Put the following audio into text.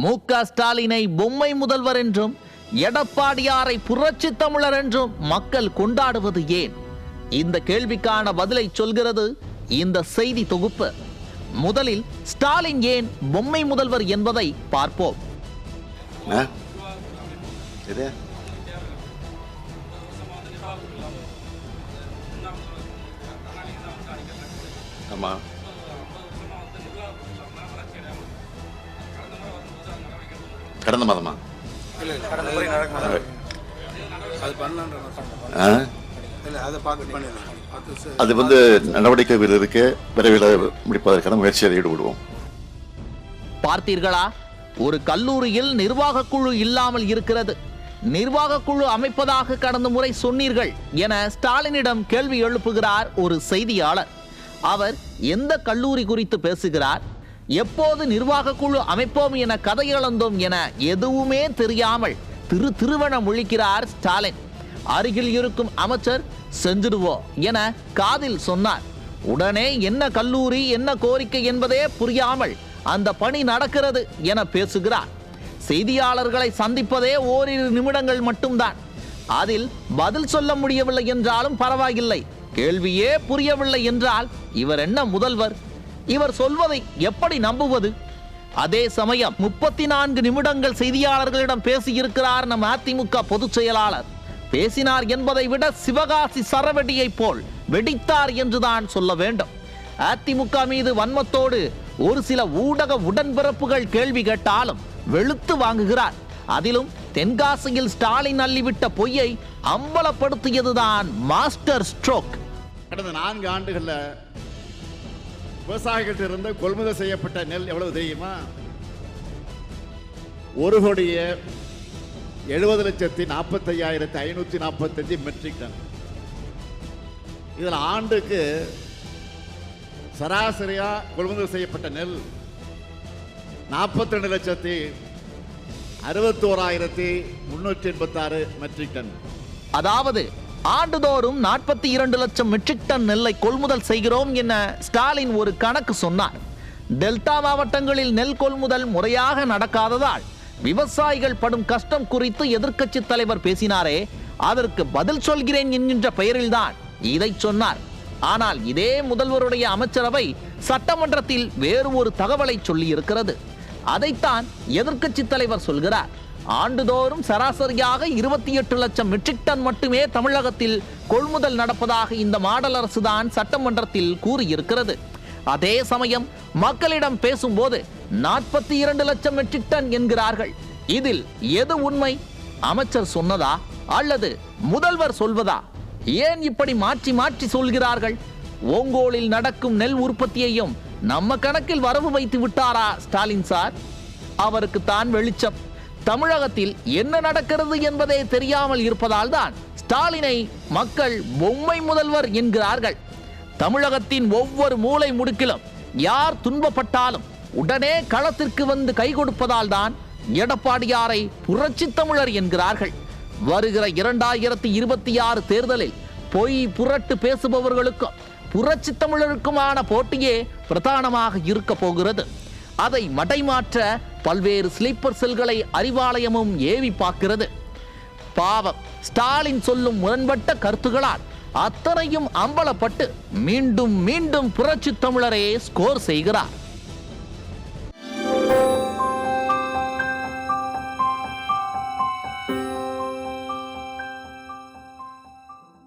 மு ஸ்டாலினை பொம்மை முதல்வர் என்றும் எடப்பாடியாரை புரட்சி தமிழர் என்றும் மக்கள் கொண்டாடுவது ஏன்? இந்த கேள்விக்கான பதிலை சொல்கிறது இந்த செய்தி தொகுப்பு. முதலில் ஸ்டாலின் ஏன் பொம்மை முதல்வர் என்பதை பார்ப்போம். ஆ? பார்த்து ச- அது வந்து நடவடிக்கைகள் இருக்கு விரைவில் முடிப்பதற்கான முயற்சியில் ஈடுபடுவோம். பார்த்தீர்களா? ஒரு கல்லூரியில் நிர்வாக குழு இல்லாமல் இருக்கிறது. நிர்வாக குழு அமைப்பதாக கடந்த முறை சொன்னீர்கள் என ஸ்டாலினிடம் கேள்வி எழுப்புகிறார் ஒரு செய்தியாளர். அவர் எந்த கல்லூரி குறித்து பேசுகிறார்? எப்போது நிர்வாக குழு அமைப்போம் என கதை இழந்தோம் என எதுவுமே தெரியாமல் திரு திருவன முழிக்கிறார் ஸ்டாலின். அருகில் இருக்கும் அமைச்சர் செஞ்சிடுவோம் என காதில் சொன்னார். உடனே என்ன கல்லூரி என்ன கோரிக்கை என்பதே புரியாமல் அந்த பணி நடக்கிறது என பேசுகிறார். செய்தியாளர்களை சந்திப்பதே ஓரிரு நிமிடங்கள் மட்டும்தான். அதில் பதில் சொல்ல முடியவில்லை என்றாலும் பரவாயில்லை. கேள்வியே புரியவில்லை என்றால் இவர் என்ன முதல்வர்? இவர் சொல்வதை எப்படி நம்புவது? அதே சமயம் முப்பத்தி நான்கு நிமிடங்கள் செய்தியாளர்களிடம் பேசியிருக்கிறார் நம் அதிமுக பொதுச் செயலாளர். பேசினார் என்பதை விட சிவகாசி சரவெடியைப் போல் வெடித்தார் என்றுதான் சொல்ல வேண்டும். அதிமுக மீது வன்மத்தோடு ஒரு சில ஊடக உடன்பிறப்புகள் கேள்வி கேட்டாலும் வெளுத்து வாங்குகிறார். அதிலும் தென்காசியில் ஸ்டாலின் அள்ளிவிட்ட பொய்யை அம்பலப்படுத்தியதுதான் மாஸ்டர் ஸ்ட்ரோக். கடந்த நான்கு ஆண்டுகளில் விவசாயிகள்ட்ட இருந்து கொள்முதல் செய்யப்பட்ட நெல் எவ்வளவு தெரியுமா? ஒரு கோடிய எழுபது லட்சத்தி நாற்பத்தையாயிரத்தி ஐநூற்றி நாற்பத்தஞ்சு மெட்ரிக் டன். இதில் ஆண்டுக்கு சராசரியா கொள்முதல் செய்யப்பட்ட நெல் நாற்பத்தி ரெண்டு லட்சத்தி அறுபத்தோராயிரத்தி முன்னூற்றி எண்பத்தாறு மெட்ரிக் டன். அதாவது ஆண்டுதோறும் நாற்பத்தி இரண்டு லட்சம் மெட்ரிக் டன் நெல்லை கொள்முதல் செய்கிறோம் என ஸ்டாலின் ஒரு கணக்கு சொன்னார். டெல்டா மாவட்டங்களில் நெல் கொள்முதல் முறையாக நடக்காததால் விவசாயிகள் படும் கஷ்டம் குறித்து எதிர்க்கட்சி தலைவர் பேசினாரே அதற்கு பதில் சொல்கிறேன் என்கின்ற பெயரில்தான் இதை சொன்னார். ஆனால் இதே முதல்வருடைய அமைச்சரவை சட்டமன்றத்தில் வேறு ஒரு தகவலை சொல்லியிருக்கிறது. அதைத்தான் எதிர்க்கட்சி தலைவர் சொல்கிறார். ஆண்டுதோறும் சராசரியாக இருபத்தி எட்டு லட்சம் மெட்ரிக் டன் மட்டுமே தமிழகத்தில் கொள்முதல் நடப்பதாக இந்த மாடல் அரசுதான் சட்டமன்றத்தில் கூறியிருக்கிறது. அதே சமயம் மக்களிடம் பேசும்போது நாற்பத்தி இரண்டு லட்சம் மெட்ரிக் டன் என்கிறார்கள். இதில் எது உண்மை? அமைச்சர் சொன்னதா? அல்லது முதல்வர் சொல்வதா? ஏன் இப்படி மாற்றி மாற்றி சொல்கிறார்கள்? ஓங்கோலில் நடக்கும் நெல் உற்பத்தியையும் நம்ம கணக்கில் வரவு வைத்து விட்டாரா ஸ்டாலின் சார்? அவருக்கு தான் வெளிச்சம். தமிழகத்தில் என்ன நடக்கிறது என்பதே தெரியாமல் இருப்பதால் தான் ஸ்டாலினை மக்கள் பொம்மை முதல்வர் என்கிறார்கள். தமிழகத்தின் ஒவ்வொரு மூலை முடுக்கிலும் யார் துன்பப்பட்டாலும் உடனே களத்திற்கு வந்து கை கொடுப்பதால் தான் எடப்பாடியாரை புரட்சி தமிழர் என்கிறார்கள். வருகிற இரண்டாயிரத்தி இருபத்தி ஆறு தேர்தலில் பொய் புரட்டு பேசுபவர்களுக்கும் புரட்சி தமிழருக்குமான போட்டியே பிரதானமாக இருக்க போகிறது. அதை மடைமாற்ற பல்வேறு ஸ்லீப்பர் செல்களை அறிவாலயமும் ஏவி பார்க்கிறது. பாவம் ஸ்டாலின் சொல்லும் முரண்பட்ட கருத்துகளால் அத்தனையும் அம்பலப்பட்டு மீண்டும் மீண்டும் புரட்சி தமிழரே ஸ்கோர் செய்கிறார்.